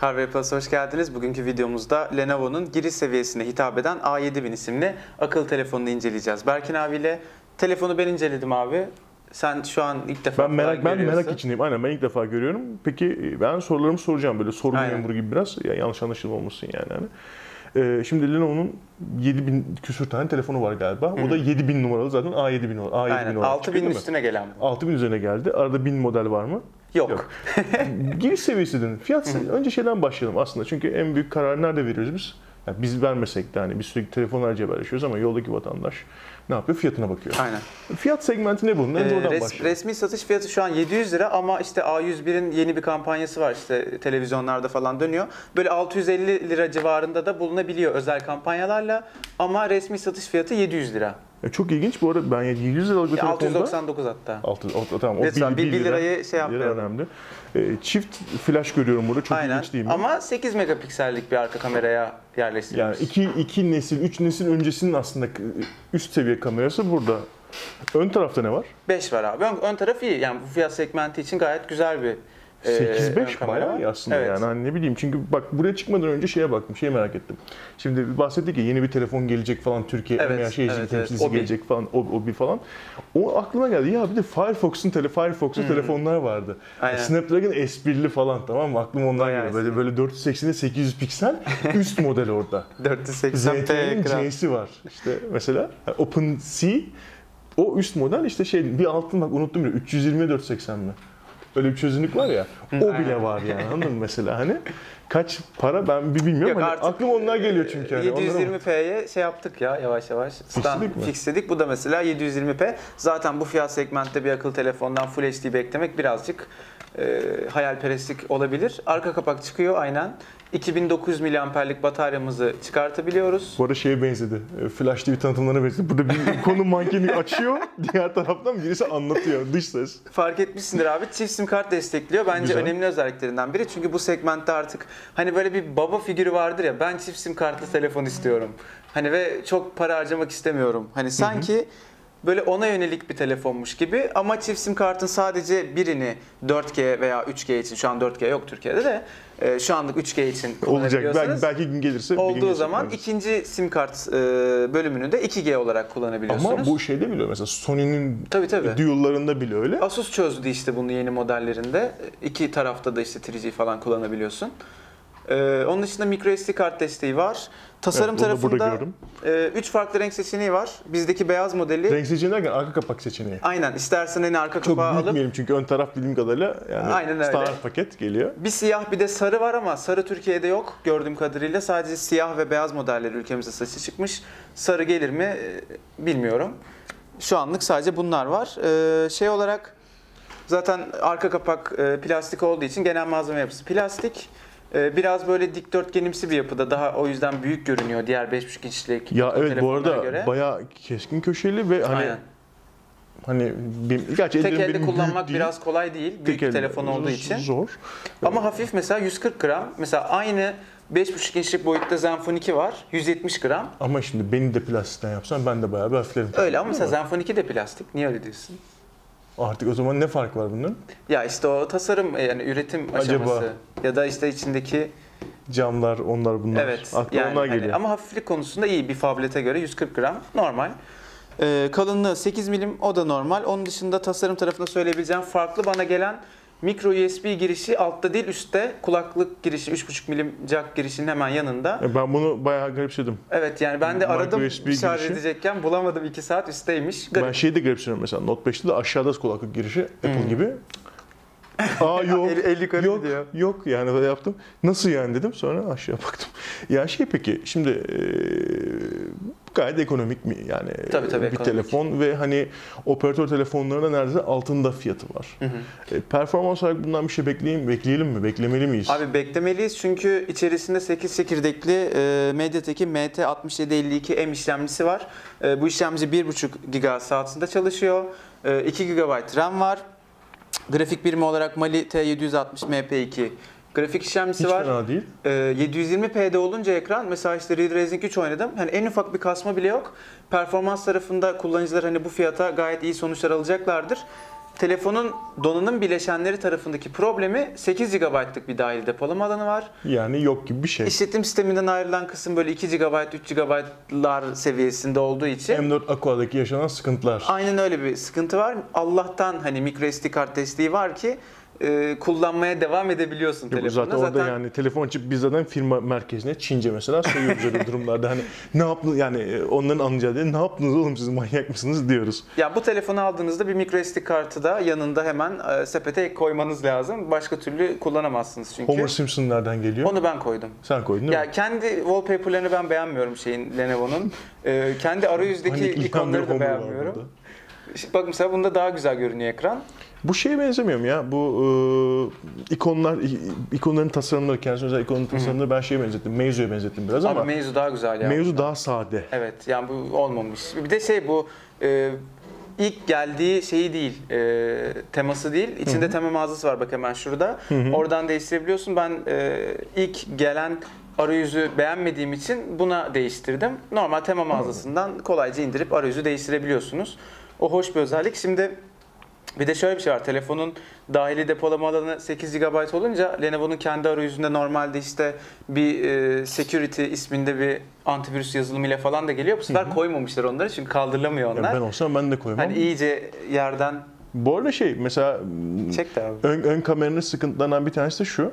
Harvey Plus'a hoş geldiniz. Bugünkü videomuzda Lenovo'nun giriş seviyesine hitap eden A7000 isimli akıllı telefonunu inceleyeceğiz. Berkin abiyle telefonu ben inceledim abi. Sen şu an ilk defa Ben merak ben görüyorsun. merak içindeyim. Aynen ben ilk defa görüyorum. Peki ben sorularımı soracağım böyle soru memuru gibi biraz. Ya yanlış anlaşılma olmasın yani. hani. Ee, şimdi Lenovo'nun 7000 küsür tane telefonu var galiba. O da 7000 numaralı zaten A7000 olarak. A7000 Aynen. olarak 6000'in çıkıyor değil mi? üstüne gelen bu. 6000 üzerine geldi. Arada 1000 model var mı? Yok. Yok. Giriş seviyesi dedin. Fiyat önce şeyden başlayalım aslında. Çünkü en büyük kararı nerede veriyoruz biz? Yani biz vermesek de hani biz sürekli telefonlarca haberleşiyoruz ama yoldaki vatandaş ne yapıyor? Fiyatına bakıyor. Aynen. Fiyat segmenti ne bunun? Ee, oradan res- başlayalım. resmi satış fiyatı şu an 700 lira ama işte A101'in yeni bir kampanyası var işte televizyonlarda falan dönüyor. Böyle 650 lira civarında da bulunabiliyor özel kampanyalarla ama resmi satış fiyatı 700 lira. E, çok ilginç. Bu arada ben 700 liralık bir telefonda... 699 hatta. Altı, o- tamam, o Lütfen bir, bir, bir lira, lirayı şey lira yapmayalım. önemli. E, çift flash görüyorum burada. Çok Aynen. ilginç değil mi? Ama 8 megapiksellik bir arka kameraya yani yerleştirilmiş. iki, iki nesil, üç nesil öncesinin aslında üst seviye kamerası burada. Ön tarafta ne var? 5 var abi. Ön, ön taraf iyi. Yani bu fiyat segmenti için gayet güzel bir 8-5 kamera bayağı var. iyi aslında Evet. yani hani ne bileyim çünkü bak buraya çıkmadan önce şeye baktım şeyi merak ettim. Şimdi bahsettik ya yeni bir telefon gelecek falan Türkiye Evet, evet, şey evet, evet. temsilcisi Obi. gelecek falan o, o bir falan. O aklıma geldi ya bir de Firefox'un tele Firefox'un telefonlar vardı. Hmm. Aynen. Snapdragon esprili falan tamam mı? Aklıma ondan Bayağı geliyor. Böyle böyle 480'e 800 piksel üst model orada. 480p ZTE'nin ekran. C'si var. İşte mesela OpenC o üst model işte şey bir altın bak unuttum bile 320 480 mi? Öyle bir çözünürlük var ya. O bile var yani anladın mı mesela hani kaç para ben bir bilmiyorum Yok, hani artık, aklıma onlar geliyor çünkü bak. 720p'ye şey yaptık ya yavaş yavaş. Fixledik mi? Fixledik. Bu da mesela 720p. Zaten bu fiyat segmentte bir akıllı telefondan Full HD beklemek birazcık e, hayalperestlik olabilir. Arka kapak çıkıyor aynen. 2900 miliamperlik bataryamızı çıkartabiliyoruz. Bu arada şeye benzedi. e, Flash TV tanıtımlarına benzedi. Burada bir konu mankeni açıyor. Diğer taraftan birisi anlatıyor. Dış ses. Fark etmişsindir abi çift sim kart destekliyor. Bence Güzel. önemli özelliklerinden biri. Çünkü bu segmentte artık hani böyle bir baba figürü vardır ya ben çift sim kartlı telefon istiyorum. Hani ve çok para harcamak istemiyorum. Hani sanki böyle ona yönelik bir telefonmuş gibi ama çift sim kartın sadece birini 4G veya 3G için şu an 4G yok Türkiye'de de e, şu anlık 3G için Olacak. Belki, belki gün gelirse. gün olduğu gelecek. zaman Evet. ikinci sim kart e, bölümünü de 2G olarak kullanabiliyorsunuz. Ama bu şeyde bile mesela Sony'nin Tabii, tabii. Dual'larında bile öyle. Asus çözdü işte bunu yeni modellerinde. İki tarafta da işte 3G falan kullanabiliyorsun. Ee, onun dışında microSD kart desteği var. Tasarım Evet, tarafında gördüm. 3 farklı renk seçeneği var. Bizdeki beyaz modeli Renk seçeneği derken arka kapak seçeneği. aynen istersen hani arka Çok kapağı alıp büyütmeyelim çünkü ön taraf bildiğim kadarıyla yani Aynen öyle. standart paket geliyor. bir siyah bir de sarı var ama sarı Türkiye'de yok gördüğüm kadarıyla. Sadece siyah ve beyaz modelleri ülkemize satışa çıkmış. Sarı gelir mi e, bilmiyorum. Şu anlık sadece bunlar var. Ee, şey olarak zaten arka kapak e, plastik olduğu için genel malzeme yapısı plastik. Ee, biraz böyle dikdörtgenimsi bir yapıda daha o yüzden büyük görünüyor diğer 5.5 inçlik Ya evet bu arada göre. bayağı keskin köşeli ve hani Aynen. hani benim, gerçi Tek elde benim kullanmak değil. biraz kolay değil. Büyük Tek bir telefon olduğu için. Zor. Ama hafif mesela 140 gram. Mesela aynı 5.5 inçlik boyutta Zenfone 2 var. 170 gram. Ama şimdi beni de plastikten yapsan ben de bayağı bir hafiflerim. Öyle ama mesela? Zenfone 2 de plastik. Niye öyle diyorsun? Artık o zaman ne fark var bunun? Ya işte o tasarım yani üretim Acaba? aşaması ya da işte içindeki Camlar, onlar bunlar. evet Aklıma yani onlar hani geliyor. ama hafiflik konusunda iyi bir fablete göre 140 gram normal. Ee, kalınlığı 8 milim o da normal. Onun dışında tasarım tarafında söyleyebileceğim farklı bana gelen micro USB girişi altta değil üstte kulaklık girişi 3.5 milim jack girişinin hemen yanında. E, Ben bunu bayağı garipsedim. Evet yani ben de Micro aradım USB şarj girişi. edecekken bulamadım 2 saat üstteymiş. Ben Garip. şeyi de garipsiyorum mesela Note 5'te de aşağıda kulaklık girişi Apple gibi. Aa yok. El- el yukarı yok, gidiyor. yok yani böyle yaptım. Nasıl yani dedim sonra aşağı baktım. Ya şey peki şimdi eee, gayet ekonomik mi yani Tabii, tabii, bir ekonomik. telefon ve hani operatör telefonlarında neredeyse altında fiyatı var. Hı hı. E, performans olarak bundan bir şey bekleyeyim, bekleyelim mi? Beklemeli miyiz? Abi beklemeliyiz çünkü içerisinde 8 çekirdekli e, MediaTek'in MT6752M işlemcisi var. E, bu işlemci 1.5 GHz saatinde çalışıyor. E, 2 GB RAM var. Grafik birimi olarak Mali T760 MP2 grafik işlemcisi Hiç var. fena değil. Ee, 720p'de olunca ekran mesela işte Red Racing 3 oynadım. Hani en ufak bir kasma bile yok. Performans tarafında kullanıcılar hani bu fiyata gayet iyi sonuçlar alacaklardır. telefonun donanım bileşenleri tarafındaki problemi 8 GB'lık bir dahili depolama alanı var. Yani yok gibi bir şey. İşletim sisteminden ayrılan kısım böyle 2 GB, 3 GB'lar seviyesinde olduğu için M4 Aqua'daki yaşanan sıkıntılar. aynen öyle bir sıkıntı var. Allah'tan hani micro SD kart desteği var ki e, kullanmaya devam edebiliyorsun Yok, telefonunu. zaten orada yani telefon açıp biz zaten firma merkezine Çince mesela söylüyoruz öyle durumlarda hani ne yaptınız yani e, onların anlayacağı diye ne yaptınız oğlum siz manyak mısınız diyoruz. Ya bu telefonu aldığınızda bir micro SD kartı da yanında hemen e, sepete koymanız lazım. Başka türlü kullanamazsınız çünkü. Homer Simpson nereden geliyor? Onu ben koydum. Sen koydun değil mi? Ya kendi wallpaper'larını ben beğenmiyorum şeyin Lenovo'nun. Ee, kendi arayüzdeki Hani ikonları da beğenmiyorum. bak mesela bunda daha güzel görünüyor ekran. Bu şeye benzemiyor mu ya? Bu e, ikonlar, ikonların tasarımları, kendisi özel ikonların tasarımları ben şeye benzettim. Meizu'ya benzettim biraz ama Abi mevzu daha güzel ya. Meizu daha sade. Evet yani bu olmamış. Bir de şey bu e, ilk geldiği şeyi değil, e, teması değil. İçinde tema mağazası var bak hemen şurada. Oradan değiştirebiliyorsun. Ben e, ilk gelen arayüzü beğenmediğim için buna değiştirdim. Normal tema mağazasından kolayca indirip arayüzü değiştirebiliyorsunuz. O hoş bir özellik. Şimdi bir de şöyle bir şey var. Telefonun dahili depolama alanı 8 GB olunca Lenovo'nun kendi arayüzünde normalde işte bir e, security isminde bir antivirüs yazılımıyla falan da geliyor. Bu sefer koymamışlar onları çünkü kaldırılamıyor Ya onlar. ben olsam ben de koymam. Hani iyice yerden Bu arada şey mesela çek de abi. ön, ön kameranın sıkıntılarından bir tanesi de şu.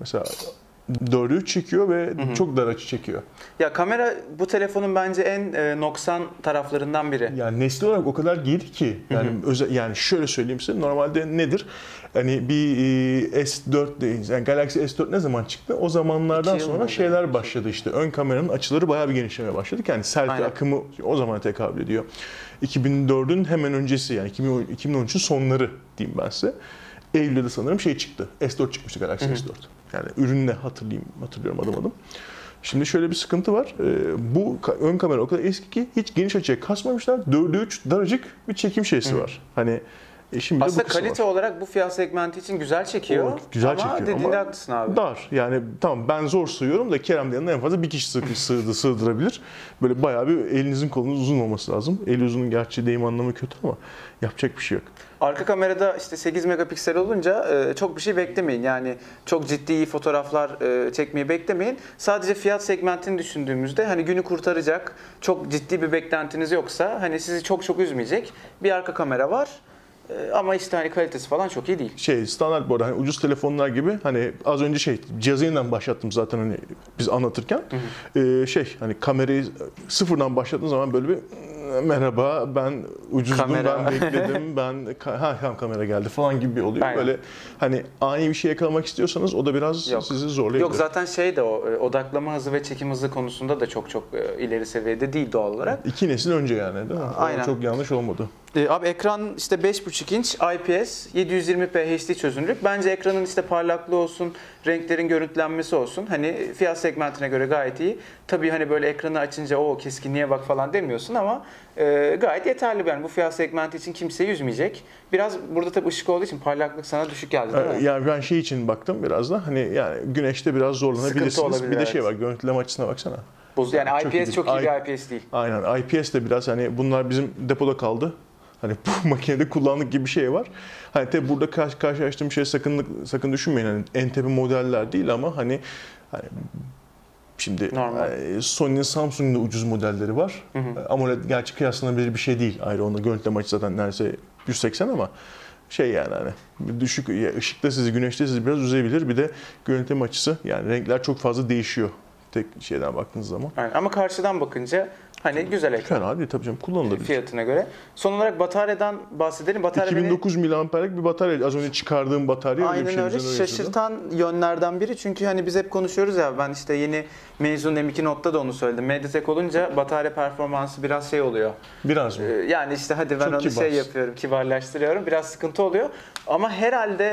Mesela 4'ü 3 çekiyor ve çok dar açı çekiyor. Ya kamera bu telefonun bence en e, noksan taraflarından biri. Yani nesli olarak o kadar geri ki yani özel yani şöyle söyleyeyim size normalde nedir? Hani bir e, S4 değil yani Galaxy S4 ne zaman çıktı? O zamanlardan sonra şeyler başladı işte. Ön kameranın açıları bayağı bir genişlemeye başladı. Yani selfie Aynen. akımı o zamana tekabül ediyor. 2004'ün hemen öncesi yani 2010 2013'ün sonları diyeyim ben size. Eylül'de de sanırım şey çıktı. S4 çıkmıştı Galaxy S4. Yani ürünle hatırlayayım hatırlıyorum adım adım. Şimdi şöyle bir sıkıntı var. Ee, bu ön kamera o kadar eski ki hiç geniş açıya kasmamışlar. 4'e 3 daracık bir çekim şeysi var. Hani e, şimdi de Aslında bu kalite var. olarak bu fiyat segmenti için güzel çekiyor. O güzel ama çekiyor dediğinde ama haklısın abi. Dar. Yani tamam ben zor sığıyorum da Kerem yanına en fazla bir kişi sığ, sığdı, sığdırabilir. Böyle bayağı bir elinizin kolunuz uzun olması lazım. El uzunun gerçi deyim anlamı kötü ama yapacak bir şey yok. Arka kamerada işte 8 megapiksel olunca e, çok bir şey beklemeyin. Yani çok ciddi iyi fotoğraflar e, çekmeyi beklemeyin. Sadece fiyat segmentini düşündüğümüzde hani günü kurtaracak, çok ciddi bir beklentiniz yoksa hani sizi çok çok üzmeyecek bir arka kamera var. E, ama işte hani kalitesi falan çok iyi değil. Şey standart bu arada hani ucuz telefonlar gibi hani az önce şey cihazı yeniden başlattım zaten hani biz anlatırken. Ee, şey hani kamerayı sıfırdan başlattığın zaman böyle bir merhaba ben ucuzdum Kamera. ben bekledim ben ha tamam kamera geldi falan gibi bir oluyor. Aynen. Böyle hani ani bir şey yakalamak istiyorsanız o da biraz Yok. sizi zorlayabilir. Yok zaten şey de o e, odaklama hızı ve çekim hızı konusunda da çok çok e, ileri seviyede değil doğal olarak. İki nesil önce yani değil mi? O Aynen. Çok yanlış olmadı. E, Abi ekran işte 5.5 inç IPS 720p HD çözünürlük. Bence ekranın işte parlaklığı olsun, renklerin görüntülenmesi olsun. Hani fiyat segmentine göre gayet iyi. Tabii hani böyle ekranı açınca o keskinliğe bak falan demiyorsun ama e, gayet yeterli yani bu fiyat segmenti için kimseyi üzmeyecek. Biraz burada tabii ışık olduğu için parlaklık sana düşük geldi değil Ee, mi? Yani ben şey için baktım biraz da hani yani güneşte biraz zorlanabilirsiniz. Bir de evet. şey var görüntüleme açısına baksana. Boz- yani çok iyi IPS çok iyi değil. bir IPS değil. Aynen IPS de biraz hani bunlar bizim depoda kaldı. Hani bu makinede kullandık gibi bir şey var. Hani tabi burada karşı karşılaştığım şey sakın sakın düşünmeyin hani en tepe modeller değil ama hani hani Şimdi Normal. e, Sony'nin Samsung'un da ucuz modelleri var. Hı hı. AMOLED gerçi kıyaslanabilir bir şey değil. Ayrı onda görüntüleme açısı zaten neredeyse 180 ama şey yani hani düşük ya ışıkta sizi güneşte sizi biraz üzebilir. Bir de görüntüleme açısı yani renkler çok fazla değişiyor tek şeyden baktığınız zaman. Aynen. Ama karşıdan bakınca hani güzel ekran Fena değil tabii canım kullanılabilir. fiyatına göre. Son olarak bataryadan bahsedelim. Batarya beni- 2009 miliamperlik bir batarya. Az önce çıkardığım batarya öyle bir Aynen şey. öyle. yazıyordu. Şaşırtan yönlerden biri çünkü hani biz hep konuşuyoruz ya ben işte yeni mezun M2 Note'da da onu söyledim. Mediatek olunca batarya performansı biraz şey oluyor. Biraz Ee, mı? Yani işte hadi ben Çok onu kibar. şey yapıyorum, kibarlaştırıyorum. Biraz sıkıntı oluyor. Ama herhalde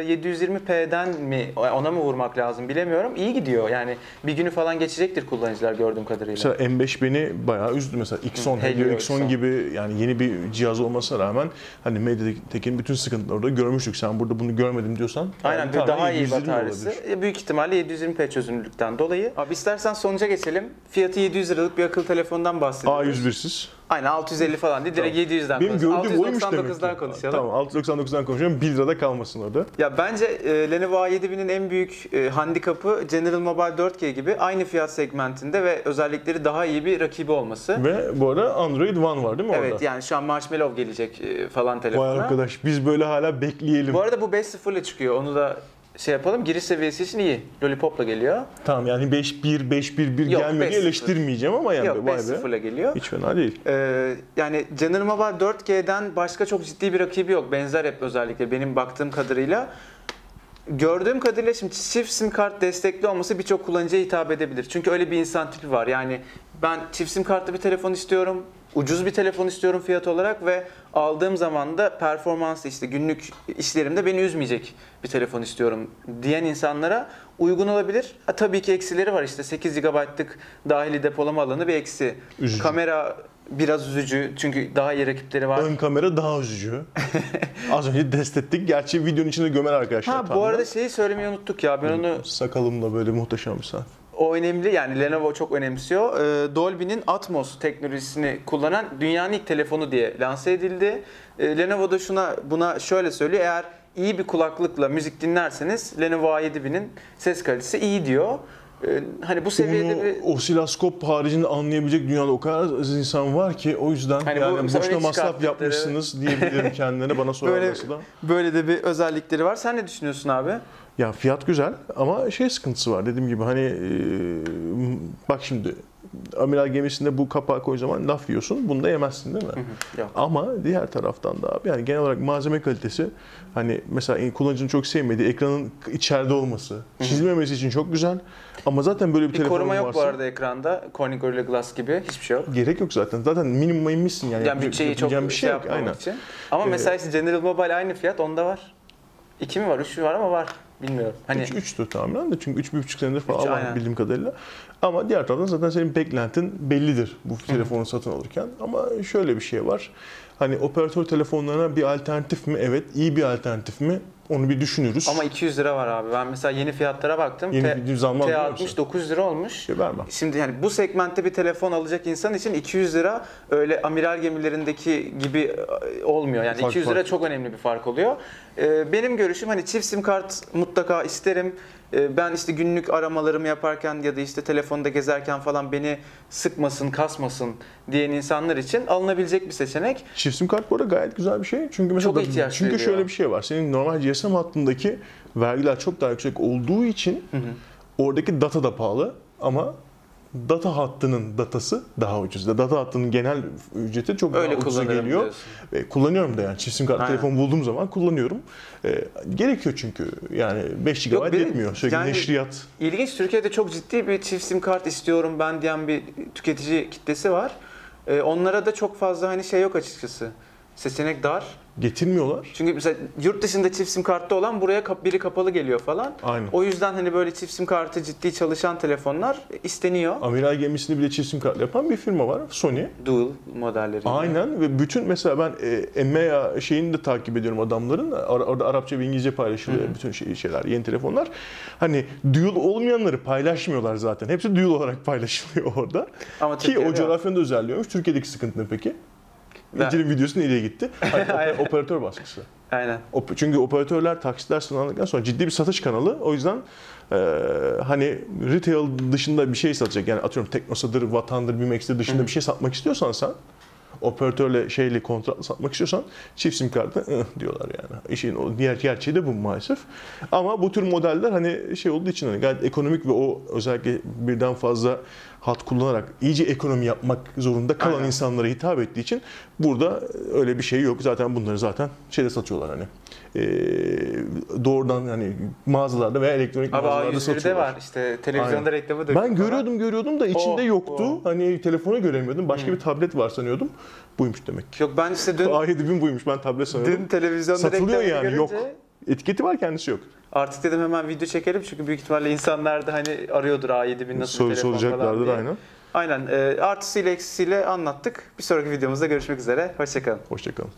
e, 720p'den mi ona mı vurmak lazım bilemiyorum. İyi gidiyor. Yani bir günü falan geçecektir kullanıcılar gördüğüm kadarıyla. Mesela M5 beni bayağı üzdü mesela. X10, Helio Helio X10 X10 gibi yani yeni bir cihaz olmasına rağmen hani Mediatek'in bütün sıkıntıları orada görmüştük. Sen burada bunu görmedim diyorsan. Aynen bir daha iyi 720 bataryası. E, Büyük ihtimalle 720p çözünürlükten dolayı. Abi istersen sonuca geçelim. Fiyatı 700 liralık bir akıllı telefondan bahsediyoruz. A101'siz. Aynen 650 falan değil direkt 700'den Benim gördüğüm oymuş demek 699'dan ki. konuşalım. Tamam 699'dan konuşalım. 1 lirada kalmasın orada. Ya bence e, Lenovo A7000'in en büyük e, handikapı General Mobile 4G gibi aynı fiyat segmentinde ve özellikleri daha iyi bir rakibi olması. Ve bu arada Android One var değil mi orada? Evet yani şu an Marshmallow gelecek e, falan Vay telefona. arkadaş biz böyle hala bekleyelim. Bu arada bu 5.0 ile çıkıyor. Onu da şey yapalım. Giriş seviyesi için iyi. Lollipop'la geliyor. Tamam yani 5.1 5.1.1 Yok, gelmedi 5.0. eleştirmeyeceğim ama yani Yok vay be. 5.0 ile geliyor. Hiç fena değil. Ee, yani General Mobile 4G'den başka çok ciddi bir rakibi yok. Benzer hep özellikle benim baktığım kadarıyla. Gördüğüm kadarıyla şimdi çift sim kart destekli olması birçok kullanıcıya hitap edebilir. Çünkü öyle bir insan tipi var. Yani ben çift sim kartlı bir telefon istiyorum. Ucuz bir telefon istiyorum fiyat olarak ve aldığım zaman da performanslı işte günlük işlerimde beni üzmeyecek bir telefon istiyorum diyen insanlara uygun olabilir. Ha, tabii ki eksileri var işte 8 GB'lık dahili depolama alanı bir eksi. Üzücü. Kamera biraz üzücü çünkü daha iyi rakipleri var. Ön kamera daha üzücü. Az önce test ettik. Gerçi videonun içinde gömer arkadaşlar. Ha bu arada şeyi söylemeyi unuttuk ya ben onu Sakalımla böyle muhteşem bir saat. o önemli yani Lenovo çok önemsiyor. Ee, Dolby'nin Atmos teknolojisini kullanan dünyanın ilk telefonu diye lanse edildi. Ee, Lenovo da şuna buna şöyle söylüyor eğer iyi bir kulaklıkla müzik dinlerseniz Lenovo A7000'in ses kalitesi iyi diyor. Ee, hani bu seviyede Bunu bir osiloskop haricinde anlayabilecek dünyada o kadar az insan var ki o yüzden Hani yani boşuna masraf yapmışsınız diyebilirim kendilerine bana sorarlarsa da. böyle de bir özellikleri var. Sen ne düşünüyorsun abi? Ya fiyat güzel ama şey sıkıntısı var dediğim gibi hani e, bak şimdi amiral gemisinde bu kapağı koy zaman laf yiyorsun bunu da yemezsin değil mi? Yok. Ama diğer taraftan da abi yani genel olarak malzeme kalitesi hani mesela kullanıcının çok sevmediği ekranın içeride olması, çizmemesi için çok güzel. Ama zaten böyle bir, Bir telefonun koruma yok varsa bu arada ekranda. Corning Gorilla Glass gibi hiçbir şey yok. gerek yok zaten. Zaten minimuma inmişsin yani. Yani bütçeyi çok Yapacağın şey, yok. yapmamak Aynen. için. Ama Ee, mesela işte General Mobile aynı fiyat onda var. İki mi var, üç mü var ama var. Bilmiyorum. Hani 3 3'tür tahminen de çünkü 3,5 senedir falan Üç, var aynen. bildiğim kadarıyla. Ama diğer taraftan zaten senin beklentin bellidir bu telefonu satın alırken. Ama şöyle bir şey var. Hani operatör telefonlarına bir alternatif mi? Evet. iyi bir alternatif mi? Onu bir düşünürüz. ama 200 lira var abi. Ben mesela yeni fiyatlara baktım. Yeni T- bir biliyor musun? T60 900 lira olmuş. Vermem. Şimdi yani bu segmentte bir telefon alacak insan için 200 lira öyle amiral gemilerindeki gibi e, olmuyor. Yani Fark, 200 lira fark. çok önemli bir fark oluyor. Ee, benim görüşüm hani çift sim kart mutlaka isterim. Ee, ben işte günlük aramalarımı yaparken ya da işte telefonda gezerken falan beni sıkmasın, kasmasın diyen insanlar için alınabilecek bir seçenek. Çift sim kart bu arada gayet güzel bir şey. Çünkü mesela Çok ihtiyaç çünkü duyuluyor. şöyle bir şey var. Senin normal GSM hattındaki vergiler çok daha yüksek olduğu için oradaki data da pahalı ama data hattının datası daha ucuz. Data hattının genel ücreti çok Öyle daha ucuza geliyor. diyorsun. Ve kullanıyorum da yani çift sim kart Aynen. telefon bulduğum zaman kullanıyorum. Ee, gerekiyor çünkü yani 5 GB Yok, benim- yetmiyor. Sürekli yani- neşriyat. İlginç Türkiye'de çok ciddi bir çift sim kart istiyorum ben diyen bir tüketici kitlesi var. Ee, onlara da çok fazla hani şey yok açıkçası. Seçenek dar. Getirmiyorlar. Çünkü mesela yurt dışında çift sim kartlı olan buraya kap- biri kapalı geliyor falan. Aynen. O yüzden hani böyle çift sim kartı ciddi çalışan telefonlar isteniyor. Amiral gemisini bile çift sim kartla yapan bir firma var. Sony. Dual modelleri. Aynen ve bütün mesela ben e, EMEA şeyini de takip ediyorum adamların. Ar- Orada Arapça ve İngilizce paylaşılıyor bütün şey, şeyler, yeni telefonlar. Hani dual olmayanları paylaşmıyorlar zaten. Hepsi dual olarak paylaşılıyor orada. Ama Ki Türkiye'de o coğrafyanın da özelliğiymiş. Türkiye'deki sıkıntı ne peki? İncil'in videosu nereye gitti? Hayır, oper- operatör baskısı. Aynen. Çünkü operatörler taksitler sınandıktan sonra ciddi bir satış kanalı. O yüzden e, hani retail dışında bir şey satacak. Yani atıyorum Teknosa'dır, Vatan'dır, Bimex'tir dışında bir şey satmak istiyorsan sen operatörle şeyle kontratla satmak istiyorsan çift sim kartı ıh diyorlar yani. İşin o diğer gerçeği de bu maalesef. Ama bu tür modeller hani şey olduğu için hani gayet ekonomik ve o özellikle birden fazla hat kullanarak iyice ekonomi yapmak zorunda kalan Aynen. insanlara hitap ettiği için burada öyle bir şey yok. Zaten bunları zaten şeyde satıyorlar hani. Ee, doğrudan hani mağazalarda veya elektronik Abi mağazalarda A101'de satıyorlar. var işte televizyonda reklamı dönüyor. Ben görüyordum görüyordum da içinde Oh, yoktu. oh. Hani telefonu göremiyordum. Başka bir tablet var sanıyordum. Buymuş demek ki. Yok ben işte dün, A7000 buymuş. Ben tablet sanıyordum. dün televizyonda Satılıyor yani, görünce yok. Etiketi var kendisi yok. Artık dedim hemen video çekelim çünkü büyük ihtimalle insanlar da hani arıyordur A7000 nasıl Soru bir telefon falan soracaklardır diye. aynen. Aynen. E, artısıyla eksisiyle anlattık. Bir sonraki videomuzda görüşmek üzere. Hoşçakalın. Hoşçakalın.